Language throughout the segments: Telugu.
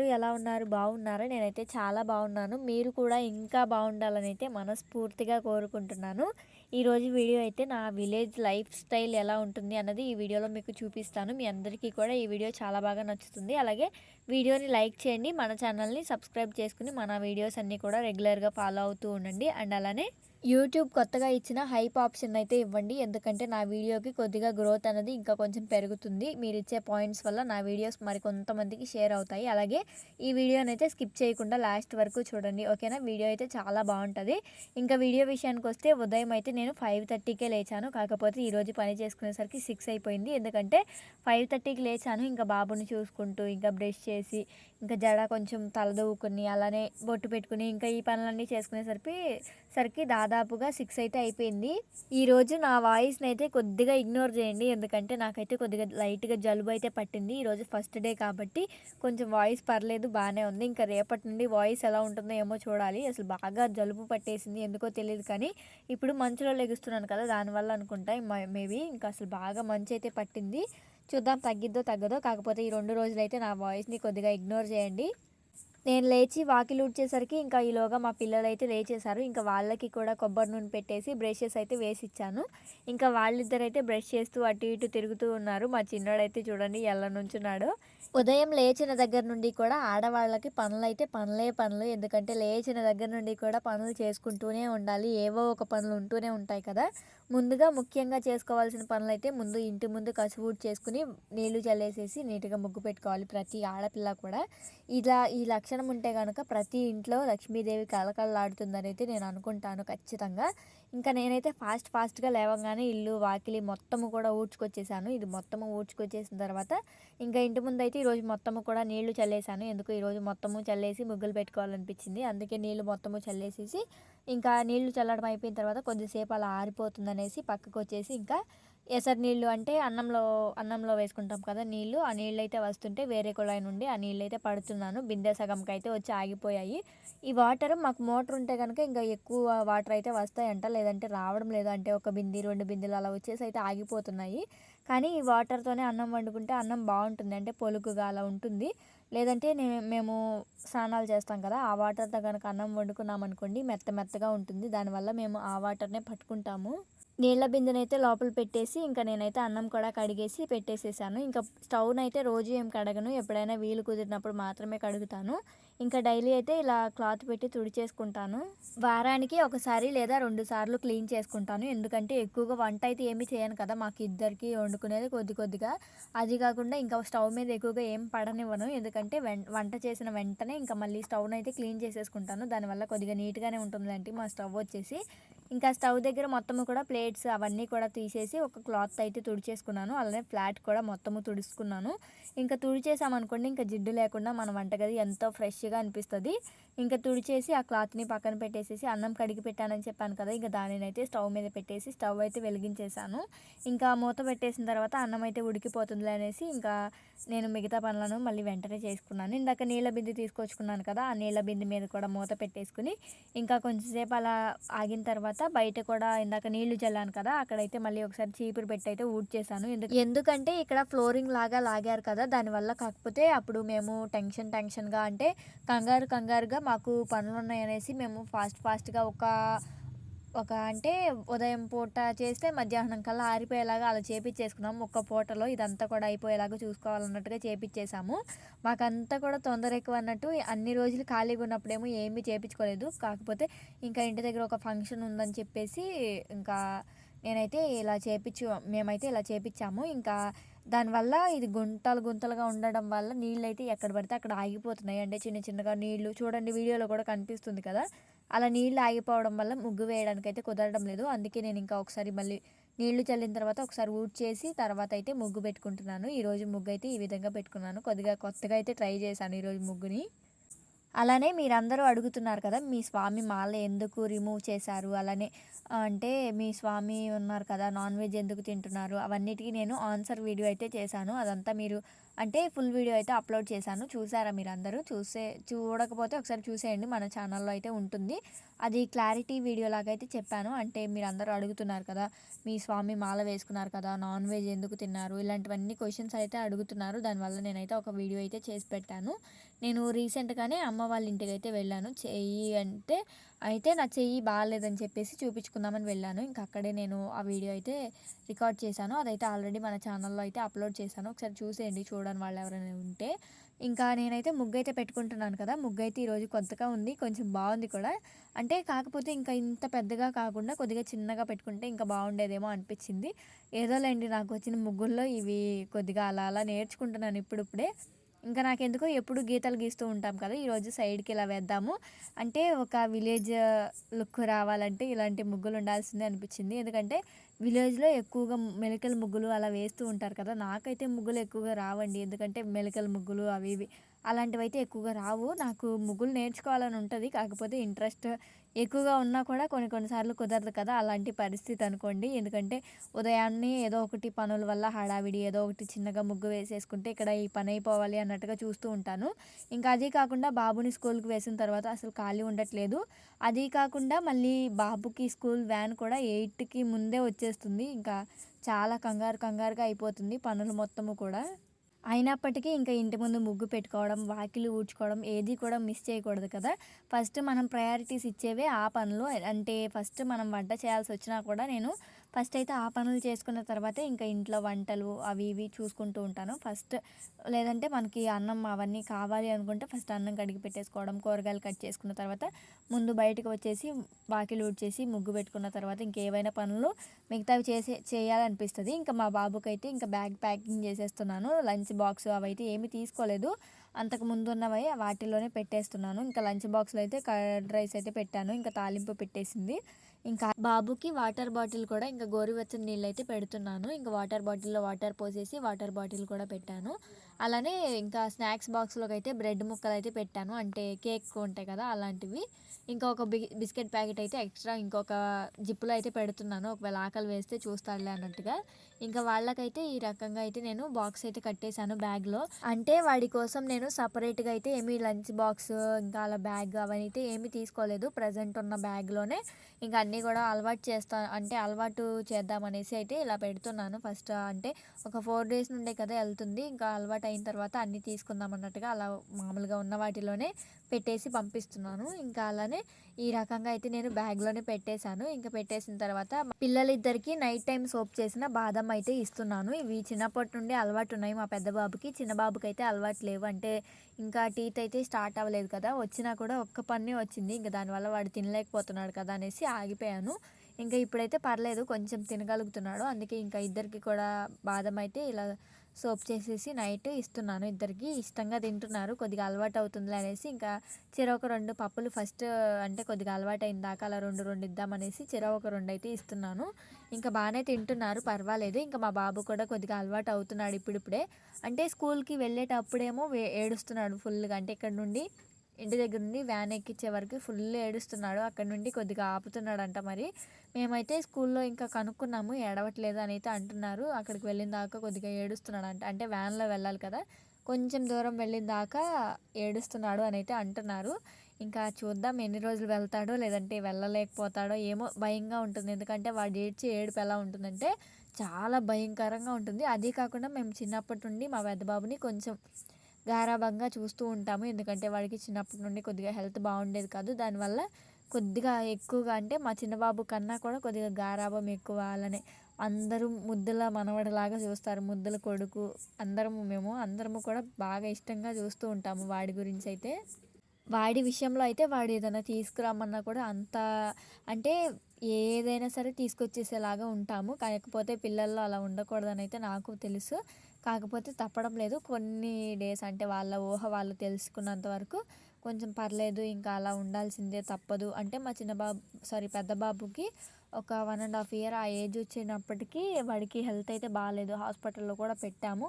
అందరూ ఎలా ఉన్నారు బాగున్నారా? నేనైతే చాలా బాగున్నాను. మీరు కూడా ఇంకా బాగుండాలని అయితే మనస్ఫూర్తిగా కోరుకుంటున్నాను. ఈరోజు వీడియో అయితే నా విలేజ్ లైఫ్ స్టైల్ ఎలా ఉంటుంది అన్నది ఈ వీడియోలో మీకు చూపిస్తాను. మీ అందరికీ కూడా ఈ వీడియో చాలా బాగా నచ్చుతుంది. అలాగే వీడియోని లైక్ చేయండి మన ఛానల్ని సబ్స్క్రైబ్ చేసుకుని మన వీడియోస్ అన్నీ కూడా రెగ్యులర్గా ఫాలో అవుతూ ఉండండి. అండ్ అలానే యూట్యూబ్ కొత్తగా ఇచ్చిన హైప్ ఆప్షన్ అయితే ఇవ్వండి. ఎందుకంటే నా వీడియోకి కొద్దిగా గ్రోత్ అనేది ఇంకా కొంచెం పెరుగుతుంది. మీరు ఇచ్చే పాయింట్స్ వల్ల నా వీడియోస్ మరి కొంతమందికి షేర్ అవుతాయి. అలాగే ఈ వీడియోని అయితే స్కిప్ చేయకుండా లాస్ట్ వరకు చూడండి. ఓకేనా? వీడియో అయితే చాలా బాగుంటుంది. ఇంకా వీడియో విషయానికి వస్తే ఉదయం అయితే నేను ఫైవ్ థర్టీకే లేచాను. కాకపోతే ఈరోజు పని చేసుకునేసరికి సిక్స్ అయిపోయింది. ఎందుకంటే ఫైవ్ థర్టీకి లేచాను. ఇంకా బాబుని చూసుకుంటూ ఇంకా బ్రష్ చేసి ఇంకా జడ కొంచెం తలదూవుకుని అలానే బొట్టు పెట్టుకుని ఇంకా ఈ పనులన్నీ చేసుకునేసరికి సరికి దాదాపుగా సిక్స్ అయితే అయిపోయింది. ఈరోజు నా వాయిస్ని అయితే కొద్దిగా ఇగ్నోర్ చేయండి. ఎందుకంటే నాకైతే కొద్దిగా లైట్గా జలుబు అయితే పట్టింది. ఈరోజు ఫస్ట్ డే కాబట్టి కొంచెం వాయిస్ పర్లేదు బాగానే ఉంది. ఇంకా రేపటి నుండి వాయిస్ ఎలా ఉంటుందో ఏమో చూడాలి. అసలు బాగా జలుబు పట్టేసింది ఎందుకో తెలియదు కానీ ఇప్పుడు మంచులో లెగుస్తున్నాను కదా దానివల్ల అనుకుంటా. మేబీ ఇంకా అసలు బాగా మంచి అయితే పట్టింది. చూద్దాం తగ్గిద్దో తగ్గదో. కాకపోతే ఈ రెండు రోజులైతే నా వాయిస్ని కొద్దిగా ఇగ్నోర్ చేయండి. నేను లేచి వాకిలు ఊడ్చేసరికి ఇంకా ఈలోగా మా పిల్లలు అయితే లేచేశారు. ఇంకా వాళ్ళకి కూడా కొబ్బరి నూనె పెట్టేసి బ్రషెస్ అయితే వేసి ఇచ్చాను ఇంకా వాళ్ళిద్దరైతే బ్రష్ చేస్తూ అటు ఇటు తిరుగుతూ ఉన్నారు. మా చిన్నోడైతే చూడండి ఎల్ల నుంచున్నాడు. ఉదయం లేచిన దగ్గర నుండి కూడా ఆడవాళ్ళకి పనులు అయితే పనులే పనులు. ఎందుకంటే లేచిన దగ్గర నుండి కూడా పనులు చేసుకుంటూనే ఉండాలి. ఏవో ఒక పనులు ఉంటూనే ఉంటాయి కదా. ముందుగా ముఖ్యంగా చేసుకోవాల్సిన పనులు అయితే ముందు ఇంటి ముందు కసువు చేసుకుని నీళ్ళు చల్లేసేసి నీట్గా ముగ్గు పెట్టుకోవాలి ప్రతి ఆడపిల్ల కూడా. ఇలా ఈ లక్షణం ఉంటే కనుక ప్రతి ఇంట్లో లక్ష్మీదేవి కలకలలాడుతుందని అయితే నేను అనుకుంటాను ఖచ్చితంగా. ఇంకా నేనైతే ఫాస్ట్ ఫాస్ట్గా లేవగానే ఇల్లు వాకిలి మొత్తము కూడా ఊడ్చుకొచ్చేసాను. ఇది మొత్తము ఊడ్చుకొచ్చేసిన తర్వాత ఇంకా ఇంటి ముందు అయితే ఈరోజు మొత్తము కూడా నీళ్ళు చల్లేసాను. ఎందుకు? ఈరోజు మొత్తము చల్లేసి ముగ్గులు పెట్టుకోవాలనిపించింది. అందుకే నీళ్ళు మొత్తము చల్లేసేసి ఇంకా నీళ్ళు చల్లడం అయిపోయిన తర్వాత కొద్దిసేపు అలా ఆరిపోతుందనేసి పక్కకు వచ్చేసి ఇంకా ఎసరు నీళ్ళు అంటే అన్నంలో అన్నంలో వేసుకుంటాం కదా నీళ్ళు ఆ నీళ్ళు అయితే వస్తుంటే వేరే కుళాయి నుండి ఆ నీళ్ళు అయితే పడుతున్నాను. బిందె సగంకి అయితే వచ్చి ఆగిపోయాయి. ఈ వాటర్ మాకు మోటార్ ఉంటే కనుక ఇంకా ఎక్కువ వాటర్ అయితే వస్తాయంట. లేదంటే రావడం లేదు అంటే ఒక బింది రెండు బిందెలు అలా వచ్చేసి అయితే ఆగిపోతున్నాయి. కానీ ఈ వాటర్తోనే అన్నం వండుకుంటే అన్నం బాగుంటుంది. అంటే పొలుకుగా అలా ఉంటుంది. లేదంటే మేము స్నానాలు చేస్తాం కదా ఆ వాటర్తో కనుక అన్నం వండుకున్నాం అనుకోండి మెత్త మెత్తగా ఉంటుంది. దానివల్ల మేము ఆ వాటర్నే పట్టుకుంటాము. నీళ్ళ బిందెనైతే లోపల పెట్టేసి ఇంకా నేనైతే అన్నం కూడా కడిగేసి పెట్టేసేసాను. ఇంకా స్టవ్ని అయితే రోజు ఏం కడగను ఎప్పుడైనా వీలు కుదిరినప్పుడు మాత్రమే కడుగుతాను. ఇంకా డైలీ అయితే ఇలా క్లాత్ పెట్టి తుడిచేసుకుంటాను. వారానికి ఒకసారి లేదా రెండు సార్లు క్లీన్ చేసుకుంటాను. ఎందుకంటే ఎక్కువగా వంట అయితే ఏమీ చేయను కదా మాకు ఇద్దరికి వండుకునేది కొద్ది కొద్దిగా. అది కాకుండా ఇంకా స్టవ్ మీద ఎక్కువగా ఏం పడనివ్వను. ఎందుకంటే వంట చేసిన వెంటనే ఇంకా మళ్ళీ స్టవ్ని అయితే క్లీన్ చేసేసుకుంటాను. దానివల్ల కొద్దిగా నీట్గానే ఉంటుంది మా స్టవ్ వచ్చేసి. ఇంకా స్టవ్ దగ్గర మొత్తము కూడా ప్లేట్స్ అవన్నీ కూడా తీసేసి ఒక క్లాత్ అయితే తుడిచేసుకున్నాను. అలానే ఫ్లాట్ కూడా మొత్తము తుడుచుకున్నాను. ఇంకా తుడిచేసామనుకోండి ఇంకా జిడ్డు లేకుండా మన వంటగది ఎంతో ఫ్రెష్గా అనిపిస్తుంది. ఇంకా తుడిచేసి ఆ క్లాత్ని పక్కన పెట్టేసేసి అన్నం కడిగి పెట్టానని చెప్పాను కదా ఇంకా దానిని అయితే స్టవ్ మీద పెట్టేసి స్టవ్ అయితే వెలిగించేసాను. ఇంకా మూత పెట్టేసిన తర్వాత అన్నం అయితే ఉడికిపోతుంది అనేసి ఇంకా నేను మిగతా పనులను మళ్ళీ వెంటనే చేసుకున్నాను. ఇందాక నీళ్ళ బింది తీసుకొచ్చుకున్నాను కదా ఆ నీళ్ళ బింది మీద కూడా మూత పెట్టేసుకుని ఇంకా కొంచెంసేపు అలా ఆగిన తర్వాత బయట కూడా ఇందాక నీళ్ళు చల్లాను కదా అక్కడైతే మళ్ళీ ఒకసారి చీపురు పెట్టి అయితే ఊడ్చేసాను ఎందుకంటే ఇక్కడ ఫ్లోరింగ్ లాగా లాగారు కదా దానివల్ల కాకపోతే అప్పుడు మేము టెన్షన్ టెన్షన్గా అంటే కంగారు కంగారుగా మాకు పనులు ఉన్నాయనేసి మేము ఫాస్ట్ ఫాస్ట్గా ఒక ఒక అంటే ఉదయం పూట చేస్తే మధ్యాహ్నం కల్లా ఆరిపోయేలాగా అలా చేపించేసుకున్నాం ఒక్క పూటలో ఇదంతా కూడా అయిపోయేలాగా చూసుకోవాలన్నట్టుగా చేపించేసాము మాకంతా కూడా తొందర ఎక్కువ అన్నట్టు అన్ని రోజులు ఖాళీగా ఉన్నప్పుడేమో ఏమీ చేపించుకోలేదు కాకపోతే ఇంకా ఇంటి దగ్గర ఒక ఫంక్షన్ ఉందని చెప్పేసి ఇంకా నేనైతే ఇలా చేపించు మేమైతే ఇలా చేపించాము ఇంకా దానివల్ల ఇది గుంటలు గుంతలుగా ఉండడం వల్ల నీళ్ళు అయితే ఎక్కడ పడితే అక్కడ ఆగిపోతున్నాయి. అంటే చిన్న చిన్నగా నీళ్ళు చూడండి వీడియోలో కూడా కనిపిస్తుంది కదా. అలా నీళ్ళు ఆగిపోవడం వల్ల ముగ్గు వేయడానికి అయితే కుదరడం లేదు. అందుకే నేను ఇంకా ఒకసారి మళ్ళీ నీళ్ళు చల్లిన తర్వాత ఒకసారి ఊడ్ చేసి తర్వాత అయితే ముగ్గు పెట్టుకుంటున్నాను. ఈరోజు ముగ్గు అయితే ఈ విధంగా పెట్టుకున్నాను. కొద్దిగా కొత్తగా అయితే ట్రై చేశాను ఈరోజు ముగ్గుని. అలానే మీరందరూ అడుగుతున్నారు కదా మీ స్వామి మాల ఎందుకు రిమూవ్ చేశారు? అలానే అంటే మీ స్వామి ఉన్నారు కదా నాన్ వెజ్ ఎందుకు తింటున్నారు? అవన్నిటికీ నేను ఆన్సర్ వీడియో అయితే చేశాను. అదంతా మీరు అంటే ఫుల్ వీడియో అయితే అప్లోడ్ చేశాను. చూసారా మీరందరూ? చూసే చూడకపోతే ఒకసారి చూసేయండి. మన ఛానల్లో అయితే ఉంటుంది. అది క్లారిటీ వీడియో లాగా అయితే చెప్పాను. అంటే మీరందరూ అడుగుతున్నారు కదా మీ స్వామి మాల వేసుకున్నారు కదా నాన్ వెజ్ ఎందుకు తిన్నారు? ఇలాంటివన్నీ క్వశ్చన్స్ అయితే అడుగుతున్నారు. దానివల్ల నేనైతే ఒక వీడియో అయితే చేసి పెట్టాను. నేను రీసెంట్గానే అమ్మ వాళ్ళ ఇంటికి అయితే వెళ్ళాను. చెయ్యి అంటే అయితే నా చెయ్యి బాగాలేదని చెప్పేసి చూపించుకుందామని వెళ్ళాను. ఇంకా అక్కడే నేను ఆ వీడియో అయితే రికార్డ్ చేశాను. అదైతే ఆల్రెడీ మన ఛానల్లో అయితే అప్లోడ్ చేశాను. ఒకసారి చూసేయండి చూడని వాళ్ళు ఎవరైనా ఉంటే. ఇంకా నేనైతే ముగ్గు అయితే పెట్టుకుంటున్నాను కదా. ముగ్గు అయితే ఈరోజు కొత్తగా ఉంది కొంచెం బాగుంది కూడా. అంటే కాకపోతే ఇంకా ఇంత పెద్దగా కాకుండా కొద్దిగా చిన్నగా పెట్టుకుంటే ఇంకా బాగుండేదేమో అనిపించింది. ఏదోలేండి నాకు వచ్చిన ముగ్గుల్లో ఇవి కొద్దిగా అలా అలా నేర్చుకుంటున్నాను ఇప్పుడిప్పుడే. ఇంకా నాకెందుకో ఎప్పుడు గీతలు గీస్తూ ఉంటాం కదా ఈరోజు సైడ్కి ఇలా వేద్దాము. అంటే ఒక విలేజ్ లుక్ రావాలంటే ఇలాంటి ముగ్గులు ఉండాల్సిందే అనిపించింది. ఎందుకంటే విలేజ్లో ఎక్కువగా మెలికల ముగ్గులు అలా వేస్తూ ఉంటారు కదా నాకైతే ముగ్గులు ఎక్కువగా రావండి. ఎందుకంటే మెలికల ముగ్గులు అవి ఇవి అలాంటివి అయితే ఎక్కువగా రావు. నాకు ముగ్గులు నేర్చుకోవాలని ఉంటుంది. కాకపోతే ఇంట్రెస్ట్ ఎక్కువగా ఉన్నా కూడా కొన్ని కొన్నిసార్లు కుదరదు కదా అలాంటి పరిస్థితి అనుకోండి. ఎందుకంటే ఉదయాన్నే ఏదో ఒకటి పనుల వల్ల హడావిడి ఏదో ఒకటి చిన్నగా ముగ్గు వేసేసుకుంటే ఇక్కడ ఈ పని అయిపోవాలి అన్నట్టుగా చూస్తూ ఉంటాను. ఇంకా అది కాకుండా బాబుని స్కూల్కి వేసిన తర్వాత అసలు ఖాళీ ఉండట్లేదు. అది కాకుండా మళ్ళీ బాబుకి స్కూల్ వ్యాన్ కూడా ఎయిట్కి ముందే వచ్చేస్తుంది. ఇంకా చాలా కంగారు కంగారుగా అయిపోతుంది పనులు మొత్తము కూడా. అయినప్పటికీ ఇంకా ఇంటి ముందు ముగ్గు పెట్టుకోవడం వాకిలి ఊడ్చుకోవడం ఏది కూడా మిస్ చేయకూడదు కదా. ఫస్ట్ మనం ప్రయారిటీస్ ఇచ్చేవే ఆ పనులు. అంటే ఫస్ట్ మనం వంట చేయాల్సి వచ్చినా కూడా నేను ఫస్ట్ అయితే ఆ పనులు చేసుకున్న తర్వాతే ఇంకా ఇంట్లో వంటలు అవి ఇవి చూసుకుంటూ ఉంటాను. ఫస్ట్ లేదంటే మనకి అన్నం అవన్నీ కావాలి అనుకుంటే ఫస్ట్ అన్నం కడిగి పెట్టేసుకోవడం కూరగాయలు కట్ చేసుకున్న తర్వాత ముందు బయటకు వచ్చేసి వాకిలు ఊడ్చేసి ముగ్గు పెట్టుకున్న తర్వాత ఇంకేవైనా పనులు మిగతావి చేసే చేయాలనిపిస్తుంది. ఇంకా మా బాబుకి అయితే ఇంకా బ్యాగ్ ప్యాకింగ్ చేసేస్తున్నాను. లంచ్ బాక్స్ అవైతే ఏమీ తీసుకోలేదు. అంతకు ముందున్నవి వాటిలోనే పెట్టేస్తున్నాను. ఇంకా లంచ్ బాక్స్లో అయితే కర్డ్ రైస్ అయితే పెట్టాను. ఇంకా తాలింపు పెట్టేసింది. ఇంకా బాబుకి వాటర్ బాటిల్ కూడా ఇంకా గోరువెచ్చని నీళ్ళు అయితే పెడుతున్నాను. ఇంకా వాటర్ బాటిల్లో వాటర్ పోసేసి వాటర్ బాటిల్ కూడా పెట్టాను. అలానే ఇంకా స్నాక్స్ బాక్స్లోకి అయితే బ్రెడ్ ముక్కలు అయితే పెట్టాను. అంటే కేక్ ఉంటాయి కదా అలాంటివి. ఇంకా ఒక బి బిస్కెట్ ప్యాకెట్ అయితే ఎక్స్ట్రా ఇంకొక జిప్పులో అయితే పెడుతున్నాను. ఒకవేళ ఆకలి వేస్తే చూస్తాడులే అన్నట్టుగా. ఇంకా వాళ్ళకైతే ఈ రకంగా అయితే నేను బాక్స్ అయితే కట్టేశాను బ్యాగ్లో. అంటే వాడి కోసం నేను సపరేట్గా అయితే ఏమీ లంచ్ బాక్స్ ఇంకా అలా బ్యాగ్ అవన్నీ అయితే ఏమీ తీసుకోలేదు. ప్రజెంట్ ఉన్న బ్యాగ్లోనే ఇంకా అన్నీ కూడా అలవాటు చేస్తా అంటే అలవాటు చేద్దామనేసి అయితే ఇలా పెడుతున్నాను. ఫస్ట్ అంటే ఒక ఫోర్ డేస్ నుండే కదా వెళ్తుంది. ఇంకా అలవాటు అయిన తర్వాత అన్నీ తీసుకుందాం అన్నట్టుగా అలా మామూలుగా ఉన్న వాటిలోనే పెట్టేసి పంపిస్తున్నాను. ఇంకా అలానే ఈ రకంగా అయితే నేను బ్యాగ్లోనే పెట్టేశాను. ఇంకా పెట్టేసిన తర్వాత పిల్లలిద్దరికీ నైట్ టైం సోప్ చేసిన బాదం అయితే ఇస్తున్నాను. ఇవి చిన్నప్పటి నుండి అలవాటు ఉన్నాయి మా పెద్ద బాబుకి. చిన్న బాబుకి అయితే అలవాటు లేవు. అంటే ఇంకా టీత్ అయితే స్టార్ట్ అవ్వలేదు కదా వచ్చినా కూడా ఒక్క పన్నే వచ్చింది. ఇంకా దానివల్ల వాడు తినలేకపోతున్నాడు కదా అనేసి ఆగిపోయాను. ఇంకా ఇప్పుడైతే పర్లేదు కొంచెం తినగలుగుతున్నాడు. అందుకే ఇంకా ఇద్దరికి కూడా బాదం అయితే ఇలా సోప్ చేసేసి నైట్ ఇస్తున్నాను ఇద్దరికి. ఇష్టంగా తింటున్నారు. కొద్దిగా అలవాటు అవుతుంది అనేసి ఇంకా చెరొక రెండు పప్పులు ఫస్ట్ అంటే కొద్దిగా అలవాటు అయిన దాకా అలా రెండు రెండు ఇద్దామనేసి చెరొక రెండు అయితే ఇస్తున్నాను. ఇంకా బాగానే తింటున్నారు. పర్వాలేదు. ఇంకా మా బాబు కూడా కొద్దిగా అలవాటు అవుతున్నాడు ఇప్పుడిప్పుడే. అంటే స్కూల్కి వెళ్ళేటప్పుడేమో ఏడుస్తున్నాడు ఫుల్గా. అంటే ఇక్కడ నుండి ఇంటి దగ్గర నుండి వ్యాన్ ఎక్కించే వరకు ఫుల్ ఏడుస్తున్నాడు. అక్కడ నుండి కొద్దిగా ఆపుతున్నాడంట మరి. మేమైతే స్కూల్లో ఇంకా కనుక్కున్నాము ఏడవట్లేదు అని అయితే అంటున్నారు. అక్కడికి వెళ్ళిన దాకా కొద్దిగా ఏడుస్తున్నాడు అంటే వ్యాన్లో వెళ్ళాలి కదా కొంచెం దూరం వెళ్ళిన దాకా ఏడుస్తున్నాడు అని అయితే అంటున్నారు. ఇంకా చూద్దాం ఎన్ని రోజులు వెళ్తాడో లేదంటే వెళ్ళలేకపోతాడో ఏమో భయంగా ఉంటుంది. ఎందుకంటే వాడు ఏడ్చి ఏడుపు ఎలా ఉంటుందంటే చాలా భయంకరంగా ఉంటుంది. అదే కాకుండా మేము చిన్నప్పటి నుండి మా పెద్ద బాబుని కొంచెం గారాభంగా చూస్తూ ఉంటాము. ఎందుకంటే వాడికి చిన్నప్పటి నుండి కొద్దిగా హెల్త్ బాగుండేది కాదు. దానివల్ల కొద్దిగా ఎక్కువగా అంటే మా చిన్నబాబు కన్నా కూడా కొద్దిగా గారాభం ఎక్కువ అలానే అందరూ ముద్దుల మనవడిలాగా చూస్తారు. ముద్దుల కొడుకు అందరము మేము అందరము కూడా బాగా ఇష్టంగా చూస్తూ ఉంటాము వాడి గురించి అయితే. వాడి విషయంలో అయితే వాడు ఏదైనా తీసుకురామన్నా కూడా అంత అంటే ఏదైనా సరే తీసుకొచ్చేసేలాగా ఉంటాము. కాకపోతే పిల్లల్లో అలా ఉండకూడదని అయితే నాకు తెలుసు. కాకపోతే తప్పడం లేదు. కొన్ని డేస్ అంటే వాళ్ళ ఊహ వాళ్ళు తెలుసుకున్నంత వరకు కొంచెం పర్లేదు ఇంకా అలా ఉండాల్సిందే తప్పదు. అంటే మా చిన్న బాబు సారీ పెద్ద బాబుకి ఒక వన్ అండ్ హాఫ్ ఇయర్ ఆ ఏజ్ వచ్చినప్పటికీ వాడికి హెల్త్ అయితే బాగాలేదు హాస్పిటల్లో కూడా పెట్టాము.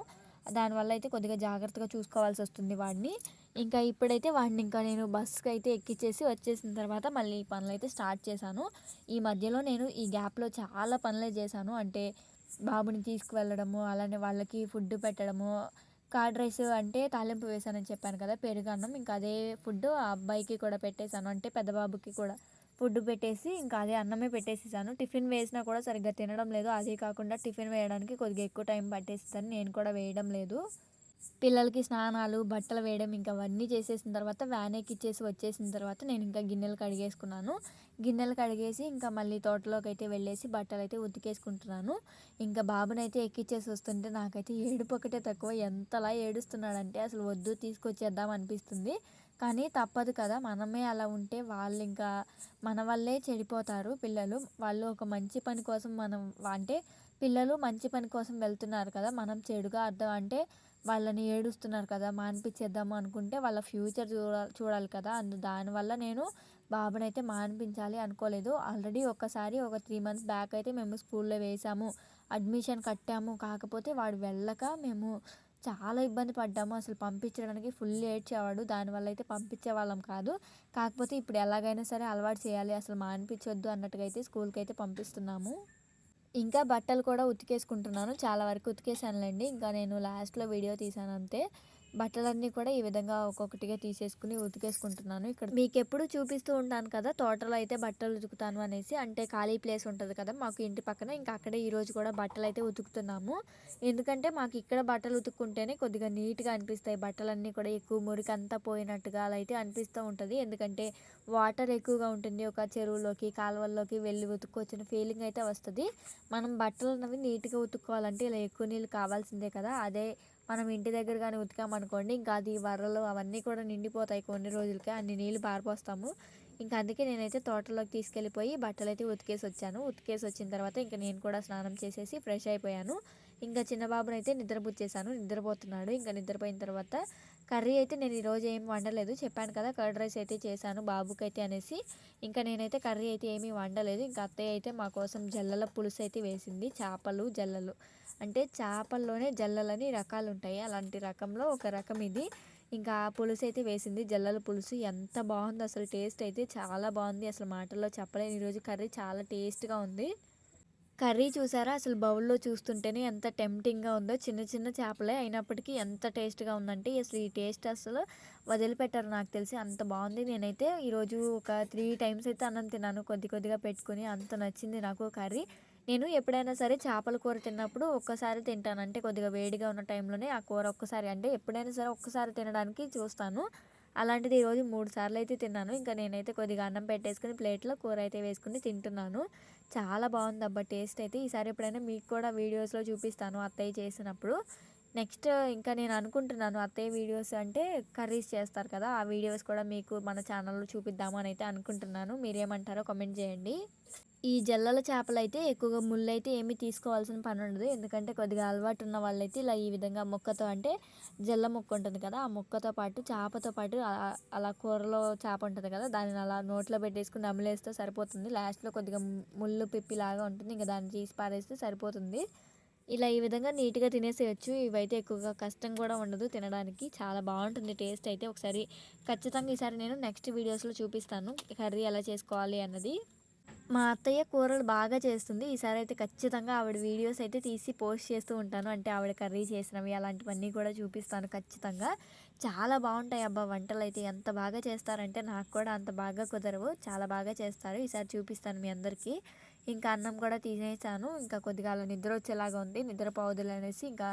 దానివల్ల అయితే కొద్దిగా జాగ్రత్తగా చూసుకోవాల్సి వస్తుంది వాడిని. ఇంకా ఇప్పుడైతే వాడిని ఇంకా నేను బస్కి అయితే ఎక్కిచ్చేసి వచ్చేసిన తర్వాత మళ్ళీ ఈ పనులు అయితే స్టార్ట్ చేశాను. ఈ మధ్యలో నేను ఈ గ్యాప్లో చాలా పనులే చేశాను. అంటే బాబుని తీసుకువెళ్ళడము అలానే వాళ్ళకి ఫుడ్ పెట్టడము. కర్డ్ రైస్ అంటే తాలింపు వేసానని చెప్పాను కదా పెరుగు అన్నం. ఇంకా అదే ఫుడ్ ఆ అబ్బాయికి కూడా పెట్టేశాను. అంటే పెద్ద బాబుకి కూడా ఫుడ్ పెట్టేసి ఇంకా అదే అన్నమే పెట్టేసేసాను టిఫిన్ వేసినా కూడా సరిగ్గా తినడం లేదు. అదే కాకుండా టిఫిన్ వేయడానికి కొద్దిగా ఎక్కువ టైం పట్టేస్తాను నేను కూడా వేయడం లేదు. పిల్లలకి స్నానాలు బట్టలు వేయడం ఇంకా అవన్నీ చేసేసిన తర్వాత వ్యాన్ ఎక్కిచ్చేసి వచ్చేసిన తర్వాత నేను ఇంకా గిన్నెలు కడిగేసుకున్నాను. గిన్నెలు కడిగేసి ఇంకా మళ్ళీ తోటలోకి అయితే వెళ్ళేసి బట్టలు అయితే ఉతికేసుకుంటున్నాను. ఇంకా బాబునైతే ఎక్కిచ్చేసి వస్తుంటే నాకైతే ఏడుపు ఒకటే తక్కువ. ఎంతలా ఏడుస్తున్నాడంటే అసలు వద్దు తీసుకొచ్చేద్దాం అనిపిస్తుంది. కానీ తప్పదు కదా మనమే అలా ఉంటే వాళ్ళు ఇంకా మన వల్లే చెడిపోతారు పిల్లలు. వాళ్ళు ఒక మంచి పని కోసం మనం అంటే పిల్లలు మంచి పని కోసం వెళ్తున్నారు కదా మనం చెడుగా అర్థం అంటే వాళ్ళని ఏడుస్తున్నారు కదా మానిపించేద్దాము అనుకుంటే వాళ్ళ ఫ్యూచర్ చూడాలి చూడాలి కదా. అందు దానివల్ల నేను బాబునైతే మానిపించాలి అనుకోలేదు. ఆల్రెడీ ఒకసారి ఒక త్రీ మంత్స్ బ్యాక్ అయితే మేము స్కూల్లో వేసాము అడ్మిషన్ కట్టాము. కాకపోతే వాడు వెళ్ళక మేము చాలా ఇబ్బంది పడ్డాము. అసలు పంపించడానికి ఫుల్ ఏడ్చేవాడు దానివల్ల అయితే పంపించే వాళ్ళం కాదు. కాకపోతే ఇప్పుడు ఎలాగైనా సరే అలవాటు చేయాలి. అసలు మానిపించొద్దు అన్నట్టుగా అయితే స్కూల్కి అయితే పంపిస్తున్నాము. ఇంకా బట్టలు కూడా ఉతికేసుకుంటున్నాను. చాలా వరకు ఉతికేసానులేండి. ఇంకా నేను లాస్ట్లో వీడియో తీసాను అంతే. బట్టలన్నీ కూడా ఈ విధంగా ఒక్కొక్కటిగా తీసేసుకుని ఉతికేసుకుంటున్నాను ఇక్కడ. మీకు ఎప్పుడు చూపిస్తూ ఉంటాను కదా తోటలో అయితే బట్టలు ఉతుకుతాను అనేసి. అంటే ఖాళీ ప్లేస్ ఉంటుంది కదా మాకు ఇంటి పక్కన. ఇంకా అక్కడే ఈరోజు కూడా బట్టలు అయితే ఉతుకుతున్నాము. ఎందుకంటే మాకు ఇక్కడ బట్టలు ఉతుక్కుంటేనే కొద్దిగా నీట్గా అనిపిస్తాయి. బట్టలన్నీ కూడా ఎక్కువ మురికి అంతా పోయినట్టుగా అలా అయితే అనిపిస్తూ ఉంటుంది. ఎందుకంటే వాటర్ ఎక్కువగా ఉంటుంది ఒక చెరువులోకి కాలువల్లోకి వెళ్ళి ఉతుక్కొచ్చిన ఫీలింగ్ అయితే వస్తుంది. మనం బట్టలు అన్నవి నీట్గా ఉతుక్కోవాలంటే ఇలా ఎక్కువ నీళ్ళు కావాల్సిందే కదా. అదే మనం ఇంటి దగ్గర కానీ ఉతికామనుకోండి ఇంకా అది వరలు అవన్నీ కూడా నిండిపోతాయి కొన్ని రోజులకి అన్ని నీళ్ళు పారిపోస్తాము ఇంకా అందుకే నేనైతే తోటలోకి తీసుకెళ్ళిపోయి బట్టలు అయితే ఉతికేసి వచ్చాను. ఉతికేసి వచ్చిన తర్వాత ఇంకా నేను కూడా స్నానం చేసేసి ఫ్రెష్ అయిపోయాను. ఇంకా చిన్న బాబుని అయితే నిద్రపుచ్చేసాను. నిద్రపోతున్నాడు. ఇంకా నిద్రపోయిన తర్వాత కర్రీ అయితే నేను ఈరోజు ఏం వండలేదు. చెప్పాను కదా కర్డ్ రైస్ అయితే చేశాను బాబుకి అయితే అనేసి. ఇంకా నేనైతే కర్రీ అయితే ఏమీ వండలేదు. ఇంకా అత్తయ్య అయితే మా కోసం జల్లల పులుసు అయితే వేసింది. చేపలు జల్లలు. అంటే చేపల్లోనే జల్లలని రకాలు ఉంటాయి అలాంటి రకంలో ఒక రకం ఇది. ఇంకా పులుసు అయితే వేసింది. జల్లల పులుసు ఎంత బాగుంది అసలు టేస్ట్ అయితే చాలా బాగుంది. అసలు మాటల్లో చెప్పలేని ఈరోజు కర్రీ చాలా టేస్ట్గా ఉంది. కర్రీ చూసారా? అసలు బౌల్లో చూస్తుంటేనే ఎంత టెంప్టింగ్గా ఉందో. చిన్న చిన్న చేపలే అయినప్పటికీ ఎంత టేస్ట్గా ఉందంటే అసలు ఈ టేస్ట్ అసలు వదిలిపెట్టారు నాకు తెలిసి. అంత బాగుంది. నేనైతే ఈరోజు ఒక త్రీ టైమ్స్ అయితే అన్నం తిన్నాను. కొద్ది కొద్దిగా పెట్టుకుని అంత నచ్చింది నాకు కర్రీ. నేను ఎప్పుడైనా సరే చేపల కూర తిన్నప్పుడు ఒక్కసారి తింటాను. అంటే కొద్దిగా వేడిగా ఉన్న టైంలోనే ఆ కూర ఒక్కసారి అంటే ఎప్పుడైనా సరే ఒక్కసారి తినడానికి చూస్తాను. అలాంటిది ఈరోజు మూడు సార్లు అయితే తిన్నాను. ఇంకా నేనైతే కొద్దిగా అన్నం పెట్టేసుకుని ప్లేట్లో కూర అయితే వేసుకుని తింటున్నాను. చాలా బాగుంది అబ్బా టేస్ట్ అయితే. ఈసారి ఎప్పుడైనా మీకు కూడా వీడియోస్లో చూపిస్తాను అత్తయ్య చేసినప్పుడు. నెక్స్ట్ ఇంకా నేను అనుకుంటున్నాను అత్తయ్య వీడియోస్ అంటే కర్రీస్ చేస్తారు కదా ఆ వీడియోస్ కూడా మీకు మన ఛానల్లో చూపిద్దాము అని అయితే అనుకుంటున్నాను. మీరేమంటారో కమెంట్ చేయండి. ఈ జల్లల చేపలు అయితే ఎక్కువగా ముళ్ళు అయితే ఏమీ తీసుకోవాల్సిన పని ఉండదు. ఎందుకంటే కొద్దిగా అలవాటు ఉన్న వాళ్ళైతే ఇలా ఈ విధంగా మొక్కతో అంటే జల్ల మొక్క ఉంటుంది కదా ఆ మొక్కతో పాటు చేపతో పాటు అలా- కూరలో చేప ఉంటుంది కదా దానిని అలా నోట్లో పెట్టేసుకుని నమిలేస్తే సరిపోతుంది. లాస్ట్లో కొద్దిగా ముళ్ళు పిప్పి లాగా ఉంటుంది. ఇంకా దాన్ని తీసి పారేస్తే సరిపోతుంది. ఇలా ఈ విధంగా నీట్గా తినేసేయచ్చు. ఇవైతే ఎక్కువగా కష్టం కూడా ఉండదు తినడానికి. చాలా బాగుంటుంది టేస్ట్ అయితే. ఒకసారి ఖచ్చితంగా ఈసారి నేను నెక్స్ట్ వీడియోస్లో చూపిస్తాను. కర్రీ ఎలా చేసుకోవాలి అన్నది. మా అత్తయ్య కూరలు బాగా చేస్తుంది. ఈసారి అయితే ఖచ్చితంగా ఆవిడ వీడియోస్ అయితే తీసి పోస్ట్ చేస్తూ ఉంటాను. అంటే ఆవిడ కర్రీ చేసినవి అలాంటివన్నీ కూడా చూపిస్తాను ఖచ్చితంగా. చాలా బాగుంటాయి అబ్బా వంటలు అయితే. ఎంత బాగా చేస్తారంటే నాకు కూడా అంత బాగా కుదరవు. చాలా బాగా చేస్తారు. ఈసారి చూపిస్తాను మీ అందరికీ. ఇంకా అన్నం కూడా తినేసాను. ఇంకా కొద్దిగా అలా నిద్ర వచ్చేలాగా ఉంది. నిద్రపోవద్దులు అనేసి ఇంకా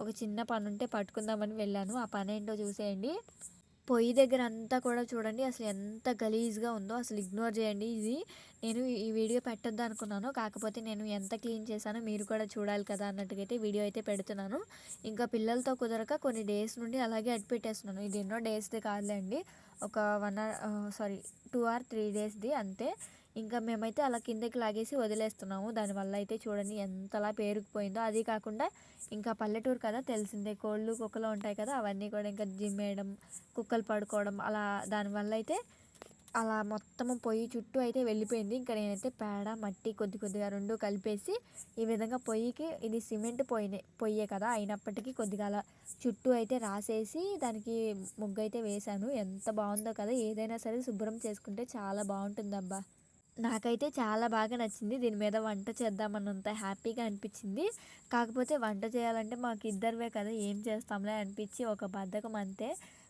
ఒక చిన్న పని ఉంటే పట్టుకుందామని వెళ్ళాను. ఆ పని ఏంటో చూసేయండి. పొయ్యి దగ్గర అంతా కూడా చూడండి. అసలు ఎంత గలీజ్గా ఉందో అసలు ఇగ్నోర్ చేయండి. ఇది నేను ఈ వీడియో పెట్టొద్దు అనుకున్నాను. కాకపోతే నేను ఎంత క్లీన్ చేశానో మీరు కూడా చూడాలి కదా అన్నట్టుగా అయితే వీడియో అయితే పెడుతున్నాను. ఇంకా పిల్లలతో కుదరక కొన్ని డేస్ నుండి అలాగే అడ్డు పెట్టేస్తున్నాను. ఇది ఎన్నో డేస్ది కాదులేండి. ఒక one hour sorry two or three డేస్ది అంతే. ఇంకా మేమైతే అలా కిందకి లాగేసి వదిలేస్తున్నాము. దానివల్ల అయితే చూడండి ఎంతలా పేరుకుపోయిందో. అది కాకుండా ఇంకా పల్లెటూరు కదా తెలిసిందే కోళ్ళు కుక్కలు ఉంటాయి కదా అవన్నీ కూడా ఇంకా జిమ్మేయడం కుక్కలు పడుకోవడం అలా దానివల్ల అయితే అలా మొత్తము పొయ్యి చుట్టూ అయితే వెళ్ళిపోయింది. ఇంకా నేనైతే పేడ మట్టి కొద్ది కొద్దిగా రెండు కలిపేసి ఈ విధంగా పొయ్యికి ఇది సిమెంట్ పొయ్యినే పొయ్యే కదా అయినప్పటికీ కొద్దిగా అలా చుట్టూ అయితే రాసేసి దానికి ముగ్గు అయితే వేశాను. ఎంత బాగుందో కదా ఏదైనా సరే శుభ్రం చేసుకుంటే చాలా బాగుంటుందబ్బా. నాకైతే చాలా బాగా నచ్చింది. దీని మీద వంట చేద్దామన్నంత హ్యాపీగా అనిపించింది. కాకపోతే వంట చేయాలంటే మాకు ఇద్దరివే కదా ఏం చేస్తాంలే అనిపించి ఒక బద్ధకం అంతే.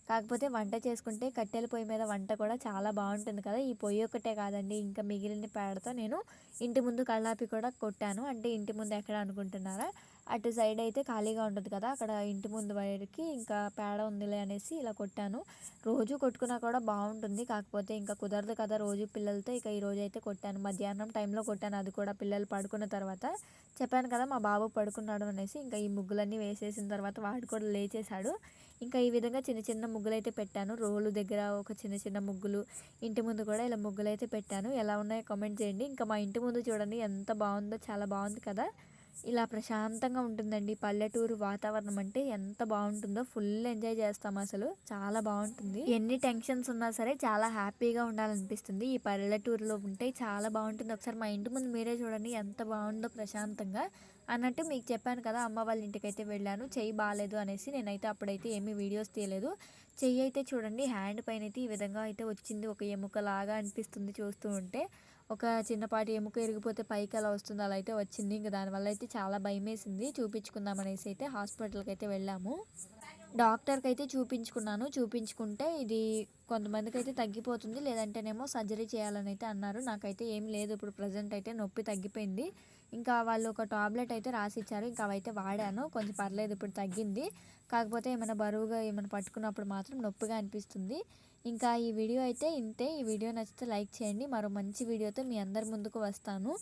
కాకపోతే వంట చేసుకుంటే కట్టెల పొయ్యి మీద వంట కూడా చాలా బాగుంటుంది కదా. ఈ పొయ్యి ఒకటే కాదండి ఇంకా మిగిలిన పేడతో నేను ఇంటి ముందు కళ్ళాపి కూడా కొట్టాను. అంటే ఇంటి ముందు ఎక్కడ అనుకుంటున్నారా? అటు సైడ్ అయితే ఖాళీగా ఉంటుంది కదా అక్కడ ఇంటి ముందు వైర్కి ఇంకా పేడ ఉందిలే అనేసి ఇలా కొట్టాను. రోజు కొట్టుకున్నా కూడా బాగుంటుంది కాకపోతే ఇంకా కుదరదు కదా రోజు పిల్లలతో. ఇక ఈ రోజు అయితే కొట్టాను. మధ్యాహ్నం టైంలో కొట్టాను అది కూడా పిల్లలు పడుకున్న తర్వాత. చెప్పాను కదా మా బాబు పడుకున్నాడు అనేసి ఇంకా ఈ ముగ్గులన్నీ వేసేసిన తర్వాత వాడు కూడా లేచేశాడు. ఇంకా ఈ విధంగా చిన్న చిన్న ముగ్గులు అయితే పెట్టాను. రోలు దగ్గర ఒక చిన్న చిన్న ముగ్గులు ఇంటి ముందు కూడా ఇలా ముగ్గులు అయితే పెట్టాను. ఎలా ఉన్నాయో కామెంట్ చేయండి. ఇంకా మా ఇంటి ముందు చూడండి ఎంత బాగుందో చాలా బాగుంది కదా. ఇలా ప్రశాంతంగా ఉంటుందండి. పల్లెటూరు వాతావరణం అంటే ఎంత బాగుంటుందో ఫుల్ ఎంజాయ్ చేస్తాం అసలు. చాలా బాగుంటుంది. ఎన్ని టెన్షన్స్ ఉన్నా సరే చాలా హ్యాపీగా ఉండాలనిపిస్తుంది. ఈ పల్లెటూరులో ఉంటే చాలా బాగుంటుంది. ఒకసారి మా ఇంటి ముందు మీరే చూడండి ఎంత బాగుందో ప్రశాంతంగా. అన్నట్టు మీకు చెప్పాను కదా అమ్మ వాళ్ళ ఇంటికి అయితే వెళ్ళాను. చెయ్యి బాగాలేదు అనేసి నేనైతే అప్పుడైతే ఏమీ వీడియోస్ తీయలేదు. చెయ్యి అయితే చూడండి హ్యాండ్ పైన అయితే ఈ విధంగా అయితే వచ్చింది. ఒక ఎముక లాగా అనిపిస్తుంది చూస్తూ ఉంటే. ఒక చిన్నపాటి ఎముక ఇరిగిపోతే పైకి అలా వస్తుంది అలా అయితే వచ్చింది. ఇంకా దానివల్ల అయితే చాలా భయం వేసింది చూపించుకుందాం అనేసి అయితే హాస్పిటల్కి అయితే వెళ్ళాము. డాక్టర్కి అయితే చూపించుకున్నాను. చూపించుకుంటే ఇది కొంతమందికి అయితే తగ్గిపోతుంది లేదంటేనేమో సర్జరీ చేయాలని అయితే అన్నారు. నాకైతే ఏం లేదు. ఇప్పుడు ప్రజెంట్ అయితే నొప్పి తగ్గిపోయింది. ఇంకా వాళ్ళు ఒక టాబ్లెట్ అయితే రాసి ఇచ్చారు ఇంకా అవైతే వాడాను. కొంచెం పర్లేదు ఇప్పుడు తగ్గింది. కాకపోతే ఏమైనా బరువుగా ఏమైనా పట్టుకున్నప్పుడు మాత్రం నొప్పిగా అనిపిస్తుంది. ఇంకా ఈ వీడియో అయితే ఇంతే. ఈ వీడియో నచ్చితే లైక్ చేయండి. మరో మంచి వీడియోతో మీ అందరి ముందుకు వస్తాను.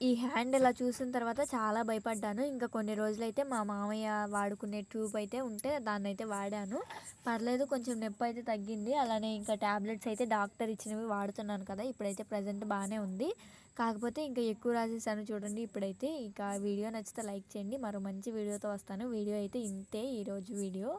ఈ హ్యాండ్ ఇలా చూసిన తర్వాత చాలా భయపడ్డాను. ఇంకా కొన్ని రోజులైతే మా మామయ్య వాడుకునే ట్యూబ్ అయితే ఉంటే దాన్ని అయితే వాడాను. పర్లేదు కొంచెం నొప్పి అయితే తగ్గింది. అలానే ఇంకా ట్యాబ్లెట్స్ అయితే డాక్టర్ ఇచ్చినవి వాడుతున్నాను కదా. ఇప్పుడైతే ప్రజెంట్ బాగానే ఉంది. కాకపోతే ఇంకా ఎక్కువ రాసేసాను చూడండి ఇప్పుడైతే. ఇంకా వీడియో నచ్చితే లైక్ చేయండి. మరో మంచి వీడియోతో వస్తాను. వీడియో అయితే ఇంతే ఈరోజు వీడియో.